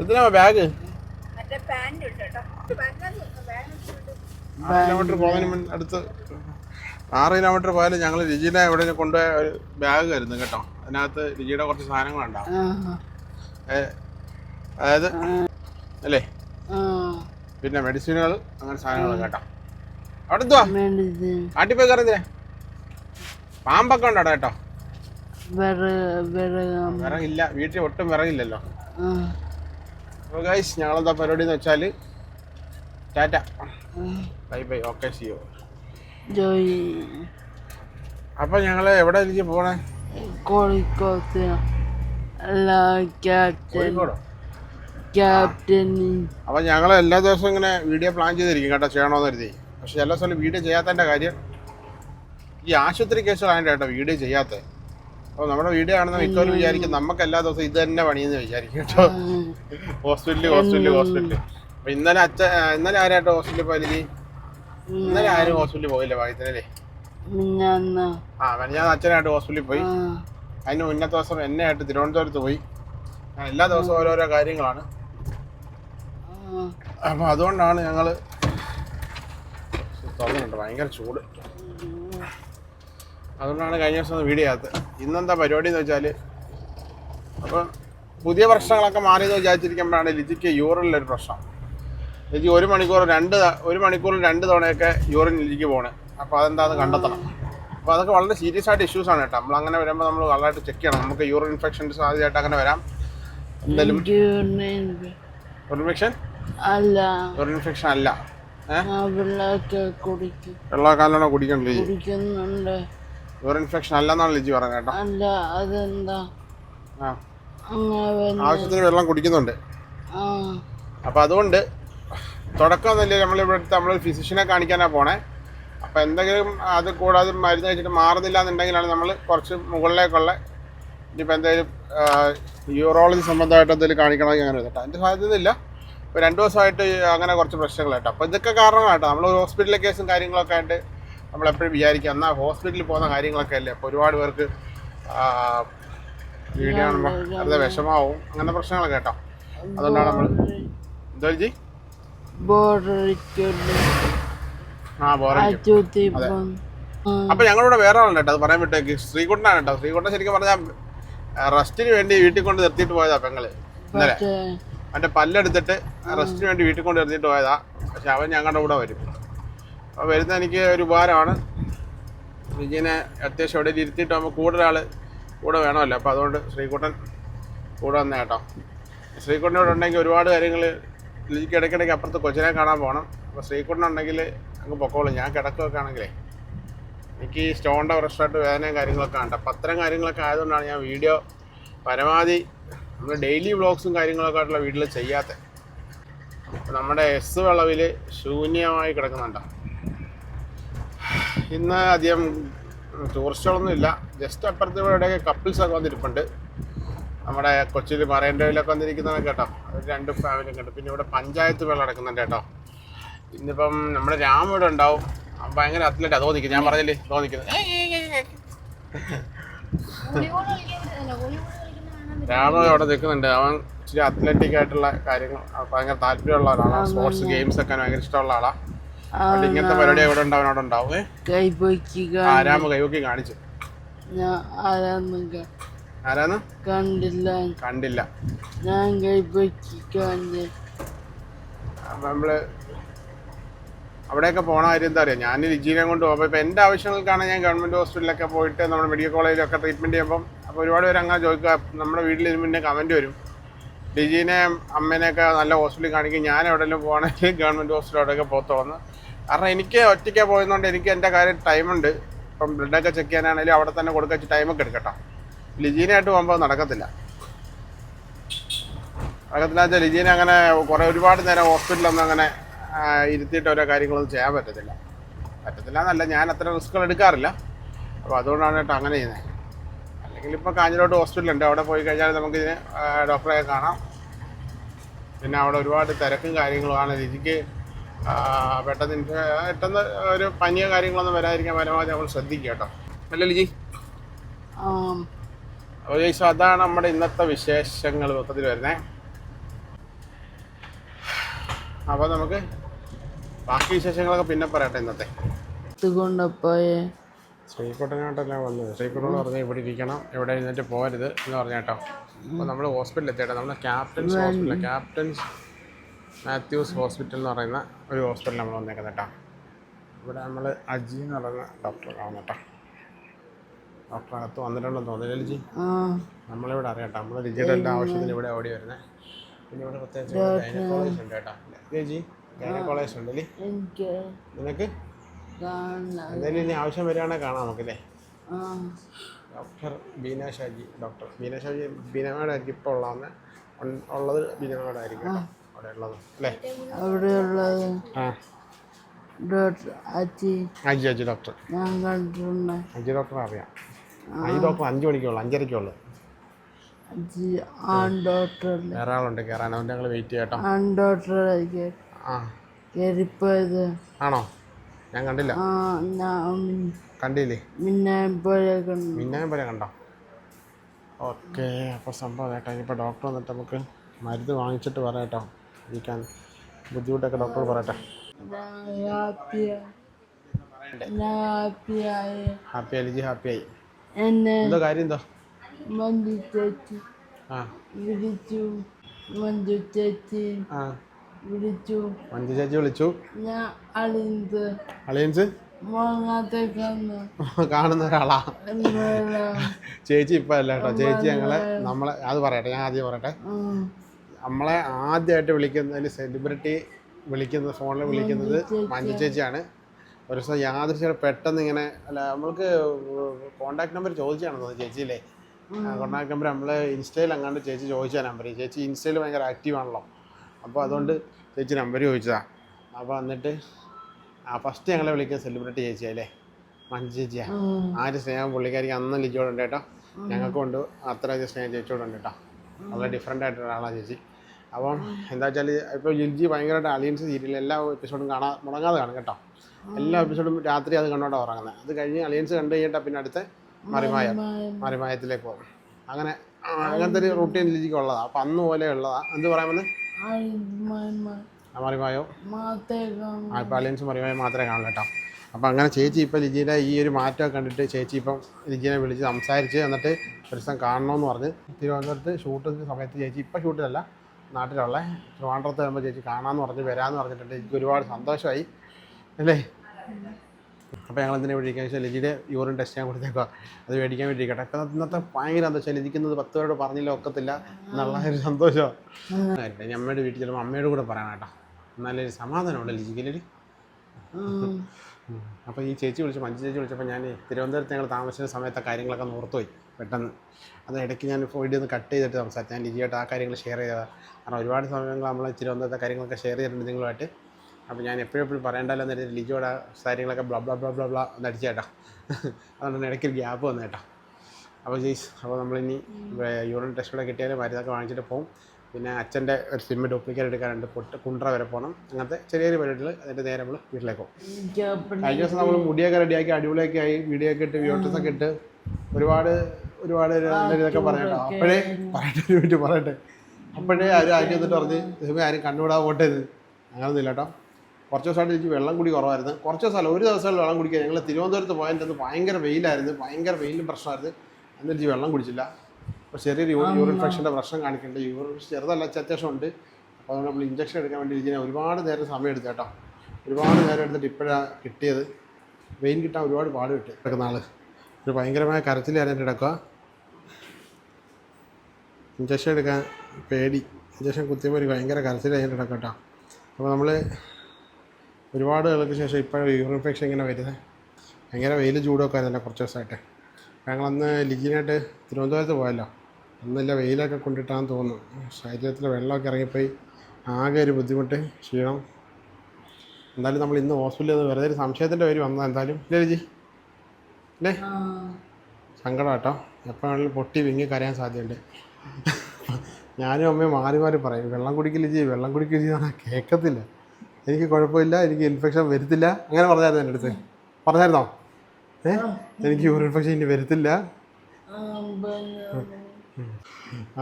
എന്തിനാ bag kilometre പോകുന്നതിന് അടുത്ത് ആറ് കിലോമീറ്റർ പോയാലും ഞങ്ങൾ രുചിയുടെ ഇവിടെ കൊണ്ടുപോയ ഒരു ബാഗ് കരുതും കേട്ടോ. അതിനകത്ത് രുചിയുടെ കുറച്ച് സാധനങ്ങളുണ്ടാവും അതായത് അല്ലേ? പിന്നെ മെഡിസിനുകൾ അങ്ങനെ സാധനങ്ങൾ കേട്ടോ. അവിടെ എന്തുവാ? മെഡിസിൻ കാട്ടിപ്പോയി കയറുന്നേ പാമ്പൊക്കെ ഉണ്ടോ കേട്ടോ? വിറക് വിറകം വിറകില്ല വീട്ടിൽ ഒട്ടും വിറകില്ലല്ലോ. അപ്പോൾ ഗൈസ് ഞങ്ങളെന്താ പരിപാടി എന്ന് വെച്ചാൽ ടാറ്റ. Bye bye. ഓക്കെ സിയോ ജോയി. അപ്പോൾ ഞങ്ങൾ എവിടെ എനിക്ക് പോണേ? കോഴിക്കോട്? കോഴിക്കോടോ ക്യാപ്റ്റൻ ഞങ്ങൾ എല്ലാ ദിവസവും ഇങ്ങനെ വീഡിയോ പ്ലാൻ ചെയ്തിരിക്കും കേട്ടോ ചെയ്യണമെന്ന് കരുതി. പക്ഷെ എല്ലാ സ്ഥലം വീഡിയോ ചെയ്യാത്തതിന്റെ കാര്യം ഈ ആശുപത്രി കേസുകളായിട്ടോ കേട്ടോ വീഡിയോ ചെയ്യാത്തത്. അപ്പോൾ നമ്മുടെ വീഡിയോ കാണുന്ന മിക്കവരും വിചാരിക്കും നമുക്ക് എല്ലാ ദിവസവും ഇത് തന്നെ പണിയെന്ന് വിചാരിക്കും കേട്ടോ. ഹോസ്പിറ്റലിൽ ഹോസ്പിറ്റലിൽ ഹോസ്പിറ്റലിൽ അപ്പൊ ഇന്നലെ അച്ഛ ഇന്നലെ ആരാട്ടോ ഹോസ്പിറ്റലിൽ പോയി ഇന്നലെ ആരും ഹോസ്പിറ്റലിൽ പോയില്ല ഭാഗ്യത്തിനല്ലേ ആ ഞാൻ അച്ഛനായിട്ട് ഹോസ്പിറ്റലിൽ പോയി. അതിന് മുന്നത്തെ ദിവസം എന്നെ ആയിട്ട് തിരുവനന്തപുരത്ത് പോയി. എല്ലാ ദിവസവും ഓരോരോ കാര്യങ്ങളാണ്. അപ്പൊ അതുകൊണ്ടാണ് ഞങ്ങൾ തുറന്നിട്ടുണ്ട് ഭയങ്കര ചൂട്. അതുകൊണ്ടാണ് കഴിഞ്ഞ ദിവസം വീഡിയോ ചെയ്യാത്തത് ഇന്നെന്താ പരിപാടി എന്ന് വെച്ചാൽ അപ്പം പുതിയ പ്രശ്നങ്ങളൊക്കെ മാറിയെന്ന് വിചാരിച്ചിരിക്കുമ്പോഴാണ് ലിജിക്ക് യൂറിനിലൊരു പ്രശ്നം. ലിജി ഒരു മണിക്കൂർ രണ്ട് ഒരു മണിക്കൂറിൽ രണ്ട് തവണയൊക്കെ യൂറിൻ ലിജിക്ക് പോകണേ അപ്പോൾ അതെന്താണെന്ന് കണ്ടെത്തണം. അപ്പോൾ അതൊക്കെ വളരെ സീരിയസ് ആയിട്ട് ഇഷ്യൂസ് ആണ് കേട്ടോ. നമ്മൾ അങ്ങനെ വരുമ്പോൾ നമ്മൾ നല്ലതായിട്ട് ചെക്ക് ചെയ്യണം. നമുക്ക് യൂറിൻ ഇൻഫെക്ഷൻ സാധ്യതയായിട്ട് അങ്ങനെ വരാം. എന്തായാലും ഇൻഫെക്ഷൻ അല്ല. യൂറിൻ ഇൻഫെക്ഷൻ അല്ല. വെള്ളമൊക്കെ കുടിക്കും. കുടിക്കണ്ട കുടിക്കുന്നുണ്ട്. യൂറിൻ ഇൻഫെക്ഷൻ അല്ലെന്നാണ് ലിജി പറഞ്ഞത് കേട്ടോ. അല്ല അതെന്താ? ആ. ആവശ്യത്തിന് വെള്ളം കുടിക്കുന്നുണ്ട്. ആ. അപ്പോൾ അതുകൊണ്ട് തുടക്കം എന്നല്ലേ നമ്മൾ ഇവിടുത്തെ നമ്മൾ ഫിസിഷ്യനെ കാണിക്കാനാണ് പോണേ. അപ്പോൾ എന്തെങ്കിലും അത് കൂടാതെ മരുന്ന് കഴിച്ചിട്ട് മാറുന്നില്ല എന്നുണ്ടെങ്കിലാണ് നമ്മൾ കുറച്ച് മുകളിലേക്കുള്ള ഇനിയിപ്പോൾ എന്തെങ്കിലും യൂറോളജി സംബന്ധമായിട്ട് എന്തെങ്കിലും കാണിക്കണമെങ്കിൽ അങ്ങനെ കേട്ടോ. അതിന്റെ സാധ്യതയില്ല. ഇപ്പോൾ രണ്ട് ദിവസമായിട്ട് അങ്ങനെ കുറച്ച് പ്രശ്നങ്ങൾ കേട്ടോ അപ്പോൾ ഇതൊക്കെ കാരണമാണ് കേട്ടോ നമ്മൾ ഹോസ്പിറ്റലിലെ കേസും കാര്യങ്ങളൊക്കെ ആയിട്ട് നമ്മൾ എപ്പോഴും വിചാരിക്കുക എന്നാൽ ഹോസ്പിറ്റലിൽ പോകുന്ന കാര്യങ്ങളൊക്കെ അല്ലേ? അപ്പോൾ ഒരുപാട് പേർക്ക് വീഡിയോ വെറുതെ വിഷമാവും. അങ്ങനത്തെ പ്രശ്നങ്ങൾ കേട്ടോ. അതുകൊണ്ടാണ് നമ്മൾ എന്തോ ജി ആ ബോറടിക്കും. അപ്പൊ ഞങ്ങളിവിടെ വേറെ ആളുണ്ട് കേട്ടോ അത് പറയാൻ വിട്ടേക്ക്. ശ്രീകുട്ടനാണ് കേട്ടോ. ശ്രീകുട്ടൻ ശരിക്കും പറഞ്ഞാൽ റെസ്റ്റിന് വേണ്ടി വീട്ടിൽ കൊണ്ട് നിർത്തിയിട്ട് പോയതാ പെങ്ങൾ. ഇന്നലെ അവന്റെ പല്ലെടുത്തിട്ട് റെസ്റ്റിന് വേണ്ടി വീട്ടിൽ കൊണ്ട് നിർത്തിയിട്ട് പോയതാ. പക്ഷെ അവൻ ഞങ്ങളുടെ കൂടെ വരും. അപ്പോൾ വരുന്ന എനിക്ക് ഒരു ഉപകാരമാണ്. വിജയനെ അത്യാവശ്യം എവിടെ ഇരുത്തിയിട്ട് നമുക്ക് കൂടുതൽ ആൾ കൂടെ വേണമല്ലോ. അപ്പോൾ അതുകൊണ്ട് ശ്രീകുട്ടൻ കൂടെ വന്നേ കേട്ടോ. ശ്രീകുട്ടൻ ഇവിടെ ഉണ്ടെങ്കിൽ ഒരുപാട് കാര്യങ്ങൾ എനിക്ക് ഇടയ്ക്കിടയ്ക്ക് അപ്പുറത്ത് കൊച്ചിനെ കാണാൻ പോകണം. അപ്പോൾ ശ്രീകുട്ടൻ ഉണ്ടെങ്കിൽ അങ്ങ് പൊക്കോളൂ. ഞാൻ കിടക്കുകയൊക്കെ ആണെങ്കിലേ. എനിക്ക് ഈ സ്റ്റോണിന്റെ പ്രശ്നമായിട്ട് വേദനയും കാര്യങ്ങളൊക്കെ ഉണ്ട്. അപ്പം അത്തരം കാര്യങ്ങളൊക്കെ ആയതുകൊണ്ടാണ് ഞാൻ വീഡിയോ പരമാവധി നമ്മൾ ഡെയിലി വ്ളോഗ്സും കാര്യങ്ങളൊക്കെ ആയിട്ടുള്ള വീട്ടിൽ ചെയ്യാത്തത്. നമ്മുടെ എസ് വിളവിൽ ശൂന്യമായി കിടക്കുന്നുണ്ടോ. ഇന്ന് അധികം ടൂറിസ്റ്റുകളൊന്നും ഇല്ല. ജസ്റ്റ് അപ്പുറത്ത് കപ്പിൾസ് കപ്പിൾസൊക്കെ വന്നിരിപ്പുണ്ട്. നമ്മുടെ കൊച്ചിയിൽ മറൈൻഡ്രൈവിലൊക്കെ വന്നിരിക്കുന്നതൊക്കെ കേട്ടോ. അത് രണ്ട് ഫാമിലി ഉണ്ട്. പിന്നെ ഇവിടെ പഞ്ചായത്ത് വെള്ളം നടക്കുന്നുണ്ട് കേട്ടോ. ഇന്നിപ്പം നമ്മുടെ രാമ ഇവിടെ ഉണ്ടാവും. ഭയങ്കര അത്ലറ്റ് അതോ നിൽക്കുന്നത് ഞാൻ പറഞ്ഞില്ലേ? അതോ നിൽക്കുന്നത് രാമ അവിടെ നിൽക്കുന്നുണ്ട്. അവൻ ഇച്ചിരി അത്ലറ്റിക് ആയിട്ടുള്ള കാര്യങ്ങൾ ഭയങ്കര താല്പര്യമുള്ള ആളാണ് സ്പോർട്സ് ഗെയിംസ് ഒക്കെ ഭയങ്കര ഇഷ്ടമുള്ള ആളാണ് ഇങ്ങനത്തെ പരിപാടി എവിടെ ഉണ്ടാവും അവിടെ ഉണ്ടാവും. ഏ? ആരാമ കൈപൊക്കി കാണിച്ചു. ആരാന്ന് കണ്ടില്ല. കണ്ടില്ല. ഞാൻ കൈപൊക്കി അപ്പം നമ്മൾ അവിടെയൊക്കെ പോണ കാര്യം എന്താ പറയുക ഞാൻ ലിജീനെ കൊണ്ട് പോകുമ്പോൾ അപ്പൊ എന്റെ ആവശ്യങ്ങൾക്കാണ് ഞാൻ ഗവൺമെന്റ് ഹോസ്പിറ്റലിലൊക്കെ പോയിട്ട് നമ്മുടെ മെഡിക്കൽ കോളേജിലൊക്കെ ട്രീറ്റ്മെന്റ് ചെയ്യുമ്പം അപ്പോൾ ഒരുപാട് പേര് അങ്ങനെ ചോദിക്കുക നമ്മുടെ വീട്ടിൽ ഇതിന് കമന്റ് കമന്റ് വരും. ലിജീനെ അമ്മേനെയൊക്കെ നല്ല ഹോസ്പിറ്റലിൽ കാണിക്കും. ഞാൻ എവിടെയെങ്കിലും പോകണമെങ്കിൽ ഗവൺമെന്റ് അവിടെയൊക്കെ പോത്തോന്ന് കാരണം എനിക്ക് ഒറ്റയ്ക്ക് പോയതുകൊണ്ട് എനിക്ക് എന്റെ കാര്യം ടൈമുണ്ട്. ഇപ്പം ബ്ലഡൊക്കെ ചെക്ക് ചെയ്യാനാണെങ്കിലും അവിടെ തന്നെ കൊടുക്കാൻ ടൈമൊക്കെ എടുക്കട്ടോ ലിജീനായിട്ട് പോകുമ്പോൾ നടക്കത്തില്ല. നടക്കത്തില്ല വെച്ചാൽ ലിജീനെ അങ്ങനെ കുറേ ഒരുപാട് നേരം ഹോസ്പിറ്റലൊന്നും അങ്ങനെ ഇരുത്തിയിട്ട് ഓരോ കാര്യങ്ങളൊന്നും ചെയ്യാൻ പറ്റത്തില്ല. പറ്റത്തില്ല എന്നല്ല ഞാൻ അത്ര റിസ്ക്കുകൾ എടുക്കാറില്ല. അപ്പോൾ അതുകൊണ്ടാണ് കേട്ടോ അങ്ങനെ ചെയ്യുന്നത് അല്ലെങ്കിൽ ഇപ്പോൾ കാഞ്ഞിലോട്ട് ഹോസ്പിറ്റലുണ്ട്. അവിടെ പോയി കഴിഞ്ഞാൽ നമുക്ക് ഡോക്ടറെ കാണാം. പിന്നെ അവിടെ ഒരുപാട് തിരക്കും കാര്യങ്ങളുമാണ് ലിജിക്ക് പെട്ടെന്ന് പെട്ടെന്ന് ഒരു പനിയോ കാര്യങ്ങളൊന്നും വരാതിരിക്കാൻ പരമാവധി നമ്മൾ ശ്രദ്ധിക്കുക കേട്ടോ. അല്ലേ ലിജി? അപ്പോൾ ചോദിച്ചാൽ അതാണ് നമ്മുടെ ഇന്നത്തെ വിശേഷങ്ങൾ മൊത്തത്തിൽ വരുന്നത് അപ്പോൾ നമുക്ക് ബാക്കി വിശേഷങ്ങളൊക്കെ പിന്നെ പറയട്ടെ ഇന്നത്തെ. കൊണ്ടപ്പോയെ ശ്രീകുട്ടനായിട്ടല്ല വന്നത്. ശ്രീകുട്ടനോട് പറഞ്ഞാൽ ഇവിടെ ഇരിക്കണം ഇവിടെ ഇരുന്നിട്ട് പോരുത് എന്ന് പറഞ്ഞു കേട്ടോ. അപ്പോൾ നമ്മൾ ഹോസ്പിറ്റലിൽ എത്തിയേട്ടാ. നമ്മൾ ക്യാപ്റ്റൻസ് ഹോസ്പിറ്റലിൽ ക്യാപ്റ്റൻസ് മാത്യൂസ് ഹോസ്പിറ്റൽ എന്ന് പറയുന്ന ഒരു ഹോസ്പിറ്റലിൽ നമ്മൾ വന്നേക്കുന്നത് കേട്ടോ. ഇവിടെ നമ്മൾ അജി എന്ന് പറയുന്ന ഡോക്ടറെ കാണുന്നു കേട്ടോ. ഡോക്ടർ അകത്ത് വന്നിട്ടുണ്ടെന്ന് തോന്നുന്നില്ല ലിജി നമ്മളിവിടെ അറിയാം നമ്മൾ ലിജിയുടെ എല്ലാ ആവശ്യത്തിനും ഇവിടെ ഓടി വരുന്നത് പിന്നെ ഇവിടെ പ്രത്യേകിച്ച് ഗൈനക്കോളേജ് ഉണ്ട് കേട്ടോ. ലിജി ഗൈനക്കോളേജ് ഉണ്ട് അല്ലേ നിനക്ക്? എന്തെങ്കിലും ഇനി ആവശ്യം വരികയാണെങ്കിൽ കാണാം നമുക്കല്ലേ? ഡോക്ടർ ബീന ഷാജി. ഡോക്ടർ ബീന ഷാജി ബീനമായിട്ടായിരിക്കും ഇപ്പോൾ ഉള്ളതെന്ന്. ഉള്ളത് ബീനമായിട്ടായിരിക്കും കേട്ടോ. അവിടെ ഉള്ളത് അല്ലേ? അവിടെയുള്ളത് ആ. ഡോക്ടർ അച്ചി അജി അജി ഡോക്ടർ. ഞാൻ കണ്ടിട്ടുണ്ട്. അജി ഡോക്ടറെ അറിയാം. അജി ഡോക്ടർ അഞ്ച് മണിക്കുള്ളൂ അഞ്ചരയ്ക്കുള്ളൂ അച്ചി ആൺ ഡോക്ടറല്ലേ? വേറെ ആളുണ്ട് കയറാൻ അവന്റെ ഞങ്ങൾ വെയിറ്റ് ചെയ്യാം കേട്ടോ ആൺ ഡോക്ടറായിരിക്കും. ആ. കയറിപ്പോയത് ആണോ? ഞാൻ കണ്ടില്ല. ആ ഞാൻ കണ്ടില്ലേ? പിന്നെ പോലെ കണ്ടു. മിന്നായം പോലെ കണ്ടോ? ഓക്കെ അപ്പോൾ സംഭവം കേട്ടോ. ഇനിയിപ്പോൾ ഡോക്ടർ വന്നിട്ട് നമുക്ക് മരുന്ന് വാങ്ങിച്ചിട്ട് പറയാം കേട്ടോ. ഇരിക്കാൻ ബുദ്ധിമുട്ടൊക്കെ ഡോക്ടർ പറയട്ടെ. ഹാപ്പി അലിജി എന്തോ കാര്യം എന്തോ? ചേച്ചി ആ. വിളിച്ചു. മഞ്ജു ചേച്ചി ആ. വിളിച്ചു. മഞ്ജു ചേച്ചി വിളിച്ചു. ഞാൻ അളിന്ത് അളിയൻസ്? കാണുന്ന ഒരാളാ. ചേച്ചി ഇപ്പം അല്ല കേട്ടോ. ചേച്ചി ഞങ്ങളെ നമ്മളെ അത് പറയട്ടെ ഞാൻ ആദ്യം പറയട്ടെ. നമ്മളെ ആദ്യമായിട്ട് വിളിക്കുന്നതിൽ സെലിബ്രിറ്റി വിളിക്കുന്നത് ഫോണിൽ വിളിക്കുന്നത് മഞ്ജു ചേച്ചിയാണ്. ഒരു ദിവസം യാദൃശ്യം പെട്ടെന്ന് ഇങ്ങനെ അല്ല നമ്മൾക്ക് കോണ്ടാക്ട് നമ്പർ ചോദിച്ചാണ് തോന്നുന്നത് ചേച്ചിയില്ലേ കോണ്ടാക്ട് നമ്പർ നമ്മൾ ഇൻസ്റ്റയിൽ അങ്ങാണ്ട് ചേച്ചി ചോദിച്ച നമ്പർ ചേച്ചി ഇൻസ്റ്റയിൽ ഭയങ്കര ആക്റ്റീവ് ആണല്ലോ. അപ്പോൾ അതുകൊണ്ട് ചേച്ചി നമ്പർ ചോദിച്ചതാണ് അപ്പോൾ എന്നിട്ട് ആ ഫസ്റ്റ് ഞങ്ങളെ വിളിക്കുന്ന സെലിബ്രിറ്റി ചേച്ചിയല്ലേ മഞ്ജു ചേച്ചിയാ. ആ. ഒരു സ്നേഹം പുള്ളിക്കാരിക്ക് അന്ന് ലിജോടുണ്ട് കേട്ടോ. ഞങ്ങൾക്കും ഉണ്ട്. അത്ര സ്നേഹം ചേച്ചിയോടുണ്ട് കേട്ടോ. വളരെ ഡിഫറെന്റ് ആയിട്ടുള്ള ആളാണ് ചേച്ചി. അപ്പം എന്താ വെച്ചാൽ ഇപ്പോൾ ജിൻജി ഭയങ്കരമായിട്ട് അലിയൻസ് സീരിയൽ എല്ലാ എപ്പിസോഡും കാണാൻ മുടങ്ങാതെ കാണും കേട്ടോ. എല്ലാ എപ്പിസോഡും രാത്രി അത് കണ്ടോണ്ടാണ് ഉറങ്ങുന്നത് അത് കഴിഞ്ഞ് അലിയൻസ് കണ്ടു കഴിഞ്ഞിട്ട് പിന്നെ അടുത്ത മറിമായ. മറിമായത്തിലേക്ക് പോകും. അങ്ങനെ അങ്ങനത്തെ ഒരു റൂട്ടീൻ ലിജിക്ക് ഉള്ളതാ. അപ്പം അന്ന് പോലെ ഉള്ളതാ. എന്ത് പറയാമെന്ന് മറിമായോ ആ ഇപ്പോൾ അലിയൻസ് മറിമായോ മാത്രമേ കാണുള്ളൂ കേട്ടോ. അപ്പം അങ്ങനെ ചേച്ചി ഇപ്പം ലിജിയുടെ ഈ ഒരു മാറ്റം കണ്ടിട്ട് ചേച്ചി ഇപ്പം ലിജിനെ വിളിച്ച് സംസാരിച്ച് എന്നിട്ട് ഒരു ദിവസം കാണണമെന്ന് പറഞ്ഞ് തിരുവനന്തപുരത്ത് ഷൂട്ടിന്റെ സമയത്ത് ചേച്ചി ഇപ്പം ഷൂട്ടിലല്ല നാട്ടിലുള്ള ട്രിവാൻഡ്രത്ത് വരുമ്പോൾ ചേച്ചി കാണാമെന്ന് പറഞ്ഞ് വരാമെന്ന് പറഞ്ഞിട്ടുണ്ട്. എനിക്ക് ഒരുപാട് സന്തോഷമായി. അല്ലേ? അപ്പോൾ ഞങ്ങൾ എന്തിനാ മേടിക്കാൻ വെച്ചാൽ ലിജിയുടെ യൂറിൻ ടെസ്റ്റ് ഞാൻ കൊടുത്തേക്കുക അത് മേടിക്കാൻ വേണ്ടിയിരിക്കട്ടെ കേട്ടോ ഇന്നത്തെ ഭയങ്കര എന്താ വെച്ചാൽ ഇരിക്കുന്നത് പത്ത് പേരോട് പറഞ്ഞില്ല ഒക്കത്തില്ല? എന്നുള്ള ഒരു സന്തോഷമാണ് ഞാൻ അമ്മയുടെ വീട്ടിൽ ചിലപ്പോൾ അമ്മയോട് കൂടെ പറയണം കേട്ടോ. എന്നാലൊരു സമാധാനമുണ്ട് ലിജിക്കലൊരു അപ്പോൾ ഈ ചേച്ചി വിളിച്ചപ്പോൾ അഞ്ച് ചേച്ചി വിളിച്ചപ്പോൾ ഞാൻ തിരുവനന്തപുരത്ത് ഞങ്ങൾ താമസിച്ച സമയത്തെ കാര്യങ്ങളൊക്കെ ഓർത്തുപോയി. പെട്ടെന്ന്. അത് ഇടയ്ക്ക് ഞാൻ വീഡിയോ ഒന്ന് കട്ട് ചെയ്തിട്ട് സംസാരിച്ചു. ഞാൻ ലിജിയായിട്ട് ആ കാര്യങ്ങൾ ഷെയർ ചെയ്തതാണ് കാരണം ഒരുപാട് സമയങ്ങൾ നമ്മൾ തിരുവനന്തപുരത്തെ കാര്യങ്ങളൊക്കെ ഷെയർ ചെയ്തിട്ടുണ്ട് നിങ്ങളുമായിട്ട്. അപ്പോൾ ഞാൻ എപ്പോഴും എപ്പോഴും പറയേണ്ടല്ലോ എന്ന് വെച്ചാൽ ലിജിയോടെ കാര്യങ്ങളൊക്കെ ബ്ല ബ്ല ബ്ല ബ്ല ബ്ല ഒന്ന് അടിച്ചു കേട്ടോ. അതുകൊണ്ടാണ് ഇടയ്ക്ക് ഒരു ഗ്യാപ്പ് വന്നു കേട്ടോ. അപ്പോൾ ജെയ്സ് അപ്പോൾ നമ്മളിനി യൂറിൻ ടെസ്റ്റ് കൂടെ കിട്ടിയാൽ മരുന്നൊക്കെ വാങ്ങിച്ചിട്ട് പോകും പിന്നെ അച്ഛന്റെ ഒരു സിമ്മ് ഡ്യൂപ്ലിക്കേറ്റ് എടുക്കാനുണ്ട്. പൊട്ട് കുണ്ട്ര വരെ പോകണം അങ്ങനത്തെ ചെറിയൊരു പരിപാടികൾ അതിന്റെ നേരെ നമ്മൾ വീട്ടിലേക്ക് പോകും കഴിഞ്ഞ ദിവസം നമ്മൾ മുടിയൊക്കെ റെഡിയാക്കി അടിപൊളിയൊക്കെ ആയി. വീഡിയോ ഒക്കെ ഇട്ട് വ്യൂട്ടേഴ്സൊക്കെ ഇട്ട് ഒരുപാട് ഒരുപാട് ഇതൊക്കെ പറയണ്ട അപ്പോഴേ പറയട്ടെ ഒരു മിനിറ്റ് പറയട്ടെ. അപ്പോഴേ ആരും ആരും എന്നിട്ട് പറഞ്ഞ് ദൈവമേ ആരും കണ്ണുവിടാൻ പോട്ടെ ഇത്. അങ്ങനൊന്നുമില്ല കേട്ടോ. കുറച്ച് ദിവസമായിട്ട് എനിക്ക് വെള്ളം കുടി കുറവായിരുന്നു. കുറച്ച് ദിവസമല്ല ഒരു ദിവസം വെള്ളം കുടിക്കുക ഞങ്ങൾ തിരുവനന്തപുരത്ത് പോയതിന്റെ അന്ന് ഭയങ്കര വെയിലായിരുന്നു. ഭയങ്കര വെയിലും പ്രശ്നമായിരുന്നു. എന്നിട്ട് എനിക്ക് വെള്ളം കുടിച്ചില്ല. അപ്പോൾ ചെറിയൊരു യൂറിൻ ഇൻഫെക്ഷന്റെ പ്രശ്നം കാണിക്കുന്നുണ്ട്. യൂറിൻ ചെറുതല്ല അത്യാവശ്യം ഉണ്ട്. അപ്പോൾ അതുകൊണ്ട് നമ്മൾ ഇഞ്ചക്ഷൻ എടുക്കാൻ വേണ്ടി ഇരിക്കുന്ന ഒരുപാട് നേരം സമയം എടുത്തു കേട്ടോ. ഒരുപാട് നേരം എടുത്തിട്ട് ഇപ്പോഴാണ് കിട്ടിയത്. വെയിൻ കിട്ടാൻ ഒരുപാട് പാട് കിട്ടി കിടക്കുന്ന ആൾ ഒരു ഭയങ്കരമായ കരച്ചിലായിരുന്നു എന്റെ കിടക്കുക ഇഞ്ചക്ഷൻ എടുക്കാൻ പേടി. ഇഞ്ചക്ഷൻ കുത്തിയപ്പോൾ ഒരു ഭയങ്കര കരച്ചിൽ കഴിഞ്ഞിട്ടുണ്ട് കേട്ടോ. അപ്പോൾ നമ്മൾ ഒരുപാട് നാൾക്ക് ശേഷം ഇപ്പോഴും യൂറിൻ ഇൻഫെക്ഷൻ ഇങ്ങനെ വരുന്നത് ഭയങ്കര വെയിൽ ചൂടൊക്കെ ആയിരുന്നല്ലോ കുറച്ച് ദിവസമായിട്ട്. ഞങ്ങൾ അന്ന് ലിജിനായിട്ട് തിരുവനന്തപുരത്ത് പോയല്ലോ. അന്നല്ല വെയിലൊക്കെ കൊണ്ടിട്ടാന്ന് തോന്നുന്നു. ശരീരത്തിൽ വെള്ളമൊക്കെ ഇറങ്ങിപ്പോയി. ആകെ ഒരു ബുദ്ധിമുട്ട് ക്ഷീണം. എന്തായാലും നമ്മൾ ഇന്ന് ഹോസ്പിറ്റലിൽ നിന്ന് വെറുതെ ഒരു സംശയത്തിന്റെ പേര് വന്നാൽ എന്തായാലും. ഇല്ലേ ലിജി? അല്ലേ സങ്കടം കേട്ടോ. എപ്പോൾ വേണമെങ്കിലും പൊട്ടി വിങ്ങി കരയാൻ സാധ്യതയുണ്ട്. ഞാനും അമ്മയും മാറി മാറി പറയും വെള്ളം കുടിക്കില്ല ചെയ്യും വെള്ളം കുടിക്കില്ല? ചെയ്യുന്ന കേൾക്കത്തില്ല. എനിക്ക് കുഴപ്പമില്ല എനിക്ക് ഇൻഫെക്ഷൻ വരുത്തില്ല. അങ്ങനെ പറഞ്ഞായിരുന്നു എന്റെ അടുത്ത്. പറഞ്ഞായിരുന്നോ? ഏ? എനിക്ക് യൂറിൻ ഇൻഫെക്ഷൻ ഇനി വരുത്തില്ല.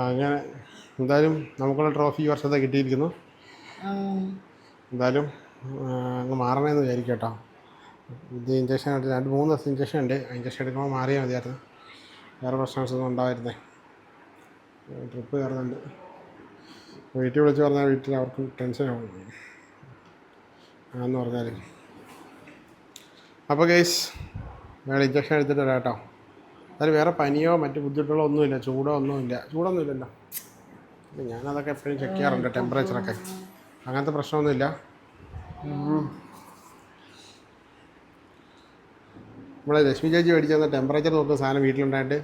അങ്ങനെ എന്തായാലും നമുക്കുള്ള ട്രോഫി ഈ വർഷത്തെ കിട്ടിയിരിക്കുന്നു. എന്തായാലും അങ്ങ് മാറണമെന്ന് വിചാരിക്കട്ടോ കേട്ടോ. ഇത് ഇഞ്ചക്ഷൻ രണ്ട് മൂന്ന് ദിവസം ഇഞ്ചക്ഷൻ ഉണ്ട്. ഇഞ്ചക്ഷൻ എടുക്കുമ്പോൾ മാറിയാൽ മതിയായിരുന്നു. വേറെ പ്രശ്നങ്ങളൊന്നും ഉണ്ടായിരുന്നേ ട്രിപ്പ് കയറുന്നുണ്ട്. വീട്ടിൽ വിളിച്ച് പറഞ്ഞാൽ വീട്ടിൽ അവർക്ക് ടെൻഷനാവും ആന്ന് പറഞ്ഞാൽ അപ്പോൾ കേസ് വേറെ ഇഞ്ചക്ഷൻ എടുത്തിട്ട് വരാം കേട്ടോ എന്നാലും വേറെ പനിയോ മറ്റ് ബുദ്ധിമുട്ടുകളോ ഒന്നുമില്ല. ചൂടോ ഒന്നുമില്ല. ചൂടൊന്നുമില്ലല്ലോ. ഞാനതൊക്കെ എപ്പോഴും ചെക്ക് ചെയ്യാറുണ്ട്. ടെമ്പറേച്ചറൊക്കെ അങ്ങനത്തെ പ്രശ്നമൊന്നുമില്ല. നമ്മളെ ലക്ഷ്മി ചേച്ചി മേടിച്ചു തന്ന ടെമ്പറേച്ചർ നോക്കുന്ന സാധനം വീട്ടിലുണ്ടായിട്ട്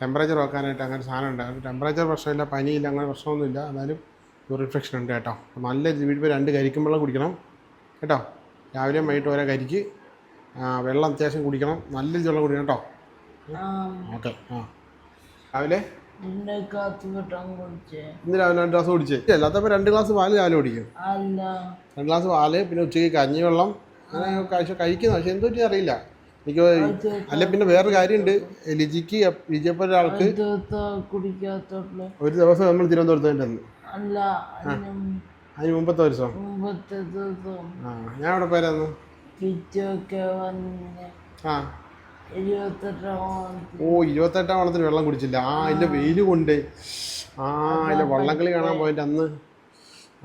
ടെമ്പറേച്ചർ വെക്കാനായിട്ട് അങ്ങനെ സാധനം ഉണ്ട് അത് ടെമ്പറേച്ചർ പ്രശ്നമില്ല പനിയില്ല അങ്ങനെ പ്രശ്നമൊന്നുമില്ല. എന്നാലും പ്യൂറിഫിക്ഷൻ ഉണ്ട് കേട്ടോ. അപ്പോൾ നല്ല വീട്ടിൽ രണ്ട് കരിക്കും വെള്ളം കുടിക്കണം കേട്ടോ. രാവിലെയും വൈകിട്ട് ഓരോ കരിക്ക് വെള്ളം അത്യാവശ്യം കുടിക്കണം. നല്ല രീതി വെള്ളം കുടിക്കണം കേട്ടോ. ഓക്കെ ആ. രാവിലെ? ഇന്ന് രാവിലെ രണ്ട് ഗ്ലാസ് കുടിച്ചേ. അല്ലാത്തപ്പോൾ രണ്ട് ഗ്ലാസ് പാൽ രാവിലെ കുടിക്കും. രണ്ട് ഗ്ലാസ് പാൽ പിന്നെ ഉച്ചയ്ക്ക് കഞ്ഞിവെള്ളം അങ്ങനെ കഴിക്കുന്ന പക്ഷെ എന്തോ അറിയില്ല. എനിക്ക് അല്ല പിന്നെ വേറൊരു കാര്യമുണ്ട്. ലിജിക്ക് ലിജിയപ്പോൾ ഒരാൾക്ക് ഒരു ദിവസം നമ്മൾ തിരുവനന്തപുരത്ത് അല്ല അതിന് മുമ്പത്തെ ദിവസം. ആ ഞാൻ അവിടെ വന്ന് ആ. ഓ ഇരുപത്തെട്ടാം ഓണത്തിന് വെള്ളം കുടിച്ചില്ല. ആ അതിന്റെ വെയിൽ കൊണ്ട്. ആ അതിന്റെ വള്ളംകളി കാണാൻ പോയിട്ട് അന്ന്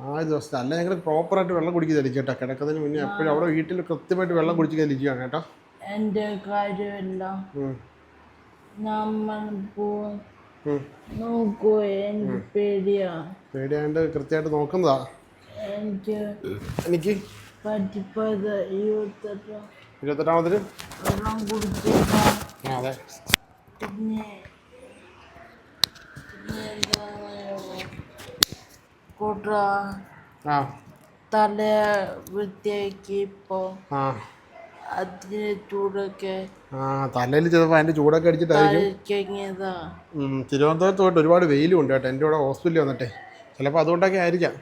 ആ ദിവസത്തെ. അല്ല ഞങ്ങൾ പ്രോപ്പറായിട്ട് വെള്ളം കുടിക്കുന്നില്ല കേട്ടോ. കിടക്കുന്നതിന് മുന്നേ എപ്പോഴും അവിടെ വീട്ടിൽ കൃത്യമായിട്ട് വെള്ളം കുടിച്ചിരിക്കാൻ ഇരിക്കുകയാണ് കേട്ടോ. എന്റെ കാര്യമെല്ലാം നമ്മൾ പോവും. നോക്കൂ എനിക്ക് പേടിയാ. പേടിയാണ്ട് കൃത്യമായിട്ട് നോക്കുന്നതാ. എനിക്ക് എനിക്ക് പറ്റിപ്പത് ഇരുപത്തെട്ട് ഇരുപത്തെട്ടാമത്തിന് വെള്ളം കുടിച്ചില്ല അതെ. പിന്നെ കൂട്ട തല വൃത്തിയാക്കി ഇപ്പോൾ ആ. അതിന് ചൂടൊക്കെ ആ തലയിൽ ചിലപ്പോൾ അതിന്റെ ചൂടൊക്കെ അടിച്ചിട്ടായിരിക്കും. തിരുവനന്തപുരത്ത് പോയിട്ട് ഒരുപാട് വെയിലും ഉണ്ട് കേട്ടോ. എന്റെ കൂടെ ഹോസ്പിറ്റലിൽ വന്നിട്ടേ. ചിലപ്പോൾ അതുകൊണ്ടൊക്കെ ആയിരിക്കാം.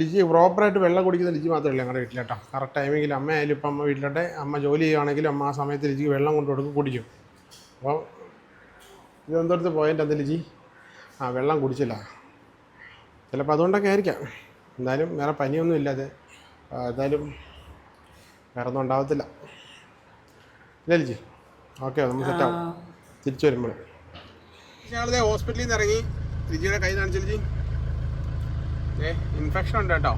ലിജി പ്രോപ്പറായിട്ട് വെള്ളം കുടിക്കുന്ന ലിജി മാത്രമല്ല ഞങ്ങളുടെ വീട്ടിൽ കേട്ടോ. കറക്റ്റ് ടൈമിങ്ങിൽ അമ്മ ആയാലും ഇപ്പം അമ്മ വീട്ടിലോട്ടെ. അമ്മ ജോലി ചെയ്യുകയാണെങ്കിലും അമ്മ ആ സമയത്ത് ലിജിക്ക് വെള്ളം കൊണ്ട് കൊടുക്കും കുടിക്കും. അപ്പോൾ തിരുവനന്തപുരത്ത് പോയതിന്റെ അന്ന് ലിജി ആ വെള്ളം കുടിച്ചില്ല. ചിലപ്പോൾ അതുകൊണ്ടൊക്കെ ആയിരിക്കാം. എന്തായാലും വേറെ പനിയൊന്നും ഇല്ലാതെ എന്തായാലും വേറെ ഒന്നും ഉണ്ടാവത്തില്ല ഇല്ല ലിജി. ഓക്കെ നമ്മൾ സെറ്റ് ആവും. തിരിച്ചു വരുമ്പോൾ ഞങ്ങളിത് ഹോസ്പിറ്റലിൽ നിന്ന് ഇറങ്ങി. ലിജിയുടെ കൈ കാണിച്ചു ലിജി. ഏ ഇൻഫെക്ഷൻ ഉണ്ട് കേട്ടോ.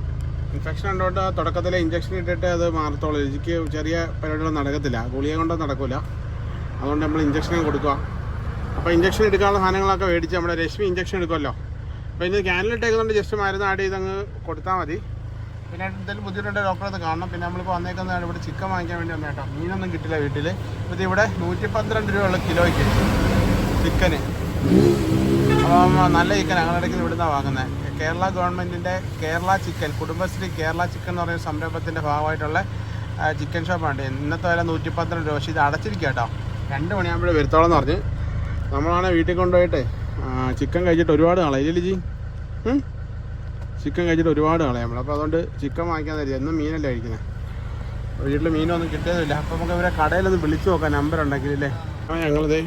ഇൻഫെക്ഷൻ ഉണ്ടോട്ട് തുടക്കത്തിൽ ഇഞ്ചക്ഷൻ ഇട്ടിട്ട് അത് മാറത്തോളൂ. ലിജിക്ക് ചെറിയ പരിപാടികളൊന്നും നടക്കത്തില്ല. ഗുളിക കൊണ്ടൊന്നും നടക്കില്ല അതുകൊണ്ട് നമ്മൾ ഇഞ്ചക്ഷൻ കൊടുക്കുക അപ്പോൾ ഇഞ്ചക്ഷൻ എടുക്കാനുള്ള സാധനങ്ങളൊക്കെ മേടിച്ച് നമ്മുടെ രശ്മി ഇഞ്ചക്ഷൻ എടുക്കുമല്ലോ അപ്പോൾ ഇന്ന് ക്യാനിലിട്ടേക്കുന്നുണ്ട് ജസ്റ്റ് മരുന്ന് ആഡ് ചെയ്ത് അങ്ങ് കൊടുത്താൽ മതി. പിന്നെ എന്തെങ്കിലും ബുദ്ധിമുട്ടുണ്ടെങ്കിൽ ഡോക്ടറെ അത് കാണണം. പിന്നെ നമ്മളിപ്പോൾ വന്നേക്കുന്നതാണ് ഇവിടെ ചിക്കൻ വാങ്ങിക്കാൻ വേണ്ടി വന്നേട്ടോ മീനൊന്നും കിട്ടില്ല വീട്ടിൽ ഇപ്പോൾ ഇവിടെ നൂറ്റി പന്ത്രണ്ട് രൂപയുള്ള കിലോയ്ക്ക് ചിക്കന്. അപ്പം നല്ല ചിക്കൻ ഞങ്ങളുടെ ഇടയ്ക്ക് ഇവിടുന്നാണ് വാങ്ങുന്നത് കേരള ഗവൺമെന്റിന്റെ കേരള ചിക്കൻ കുടുംബശ്രീ കേരള ചിക്കൻ എന്ന് പറയുന്ന സംരംഭത്തിന്റെ ഭാഗമായിട്ടുള്ള ചിക്കൻ ഷോപ്പാണ്. ഇന്നത്തെ വില നൂറ്റി പന്ത്രണ്ട് രൂപ. പക്ഷേ ഇത് അടച്ചിരിക്കുക കേട്ടോ. രണ്ട് മണിയാകുമ്പോഴേ വരുത്തോളം എന്ന് പറഞ്ഞ്. നമ്മളാണെങ്കിൽ വീട്ടിൽ കൊണ്ടുപോയിട്ട് ചിക്കൻ കഴിച്ചിട്ട് ഒരുപാട് നാളെ ഇല്ലേ ജി? ചിക്കൻ കഴിച്ചിട്ട് ഒരുപാട് കളയാൻ നമ്മൾ അപ്പോൾ അതുകൊണ്ട് ചിക്കൻ വാങ്ങിക്കാൻ തരും എന്നും മീനല്ല കഴിക്കുന്നത് വീട്ടിൽ മീനൊന്നും കിട്ടിയതില്ല അപ്പോൾ നമുക്ക് ഇവരെ കടയിലൊന്ന് വിളിച്ചു നോക്കാം. നമ്പർ ഉണ്ടെങ്കിൽ അല്ലേ അപ്പോൾ ഞങ്ങളിത്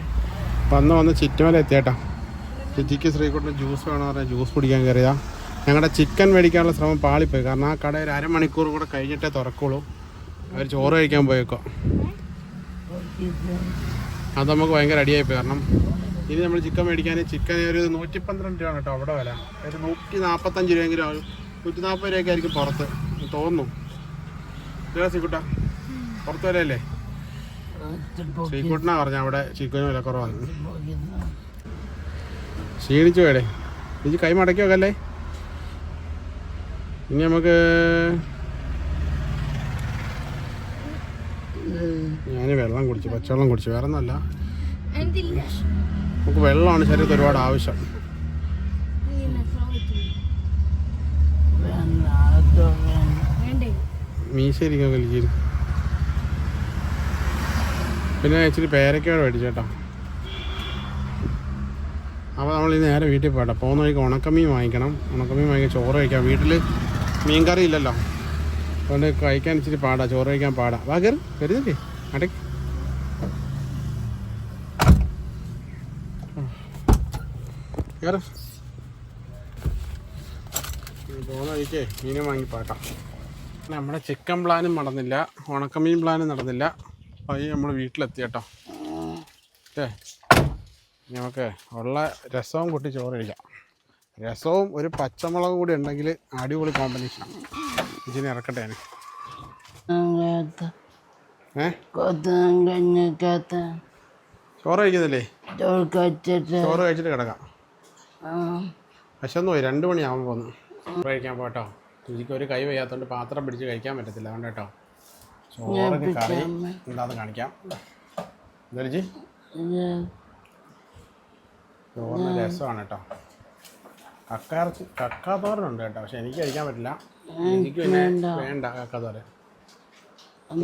വന്ന് വന്ന് ചിറ്റുമല എത്തിയേട്ടാ. ചിറ്റിക്ക് ശ്രീകുട്ടിന് ജ്യൂസ് വേണമെന്ന് പറഞ്ഞാൽ ജ്യൂസ് കുടിക്കാൻ കയറിയതാ. ഞങ്ങളുടെ ചിക്കൻ മേടിക്കാനുള്ള ശ്രമം പാളിപ്പോയി. കാരണം ആ കട ഒരു അരമണിക്കൂർ കൂടെ കഴിഞ്ഞിട്ടേ തുറക്കുള്ളൂ. അവർ ചോറ് കഴിക്കാൻ പോയേക്കോ. അത് നമുക്ക് ഭയങ്കര അടിയായിപ്പോയി. കാരണം ഇനി നമ്മൾ ചിക്കൻ മേടിക്കാൻ ചിക്കൻ ഒരു നൂറ്റി പന്ത്രണ്ട് രൂപയാണ് കേട്ടോ അവിടെ വില. ഒരു നൂറ്റി നാൽപ്പത്തഞ്ച് രൂപയെങ്കിലും ആകും നൂറ്റി നാൽപ്പത് രൂപയൊക്കെ ആയിരിക്കും പുറത്ത്. തോന്നുന്നു. ശ്രീകുട്ട. പുറത്ത് വിലയല്ലേ? സീക്കൂട്ടിനാ പറഞ്ഞ അവിടെ ചിക്കനും വില കുറവാണ്. ക്ഷീണിച്ചു വേടേ ഇനി കൈ മടക്കി വെക്കല്ലേ? ഇനി നമുക്ക് ഞാൻ വെള്ളം കുടിച്ചു പച്ചവെള്ളം കുടിച്ചു. വേറെ ഒന്നല്ല നമുക്ക് വെള്ളമാണ് ശരീരത്തിൽ ഒരുപാട് ആവശ്യം. മീശയിരിക്കും വലിയ പിന്നെ ഇച്ചിരി പേരക്കയോടെ മേടിച്ചേട്ടാ അപ്പോൾ നമ്മൾ ഈ നേരെ വീട്ടിൽ പോകട്ടെ. പോകുന്ന വഴിക്ക് ഉണക്കമീൻ വാങ്ങിക്കണം. ഉണക്കമീൻ വാങ്ങിക്കാൻ ചോറ് കഴിക്കാം. വീട്ടിൽ മീൻ കറി ഇല്ലല്ലോ. അതുകൊണ്ട് കഴിക്കാൻ ഇച്ചിരി പാടാ. ചോറ് കഴിക്കാൻ പാടാ. വാ കയറി വരുന്നില്ലേ? അടയ്ക്ക് കയറി പോകുന്ന വഴിക്കേ മീനും വാങ്ങി നമ്മുടെ ചിക്കൻ പ്ലാനും നടന്നില്ല. ഉണക്കമീൻ പ്ലാനും നടന്നില്ല. പയ്യെ നമ്മൾ വീട്ടിലെത്തി കേട്ടോ. ഏ നമുക്ക് ഉള്ള രസവും കൂട്ടി ചോറ് കഴിക്കാം. രസവും ഒരു പച്ചമുളകും കൂടി ഉണ്ടെങ്കിൽ അടിപൊളി കോമ്പിനേഷൻ ഇതിന് ഇറക്കട്ടെ ഞാൻ ചോറ് കഴിക്കുന്നില്ലേ ചോറ് കഴിച്ചിട്ട് കിടക്കാം. വിശന്നു പോയി രണ്ട് മണിയാകുമ്പോൾ പോന്നു കഴിക്കാൻ പോട്ടോ രുചിക്ക് ഒരു കൈ വയ്യാത്തതുകൊണ്ട് പാത്രം പിടിച്ച് കഴിക്കാൻ പറ്റത്തില്ല അതുകൊണ്ട് കേട്ടോ ചോറൊക്കെ കറി എന്താന്ന് കാണിക്കാം. എന്താ രുചി? ഇത് ചോറിന് രസമാണ് കേട്ടോ കക്കാർച്ചി കക്കാത്തോരനുണ്ട് കേട്ടോ പക്ഷെ എനിക്ക് കഴിക്കാൻ പറ്റില്ല. എനിക്ക് പിന്നെ വേണ്ട.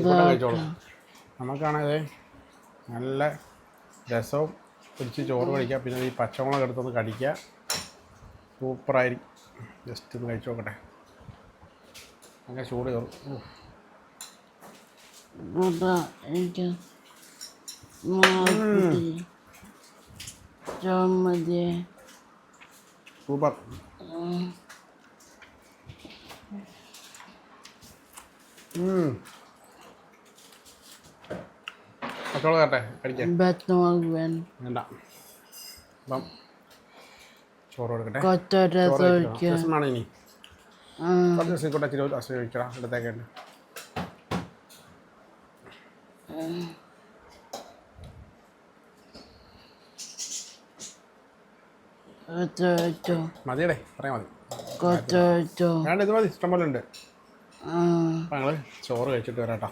ഇവിടെ കഴിച്ചോളൂ. നമുക്കാണേ നല്ല രസവും പിടിച്ച് ചോറ് കഴിക്കുക പിന്നെ ഈ പച്ചമുളക് എടുത്തൊന്ന് കടിക്കുക സൂപ്പറായിരിക്കും. ജസ്റ്റ് ഒന്ന് കഴിച്ചു നോക്കട്ടെ. അങ്ങനെ ചൂട് കയറും. എനിക്ക് സൂപ്പർ. ഉം. പച്ചമുളക് കട്ടെ കഴിക്കാം വേണം വേണ്ട. അപ്പം ചോറ് കൊടുക്കട്ടെ. ഇനി. കുറച്ച് ദിവസം കൂടെ ഇച്ചിരി ഇടത്തേക്ക് ഉണ്ട് കൊത്തൊഴിച്ചു മതിയടേ പറയാൻ മതി. വേണ്ട ഇത് മതി ഇഷ്ടം ഉണ്ട്. ഞങ്ങൾ ചോറ് കഴിച്ചിട്ട് വരാം കേട്ടോ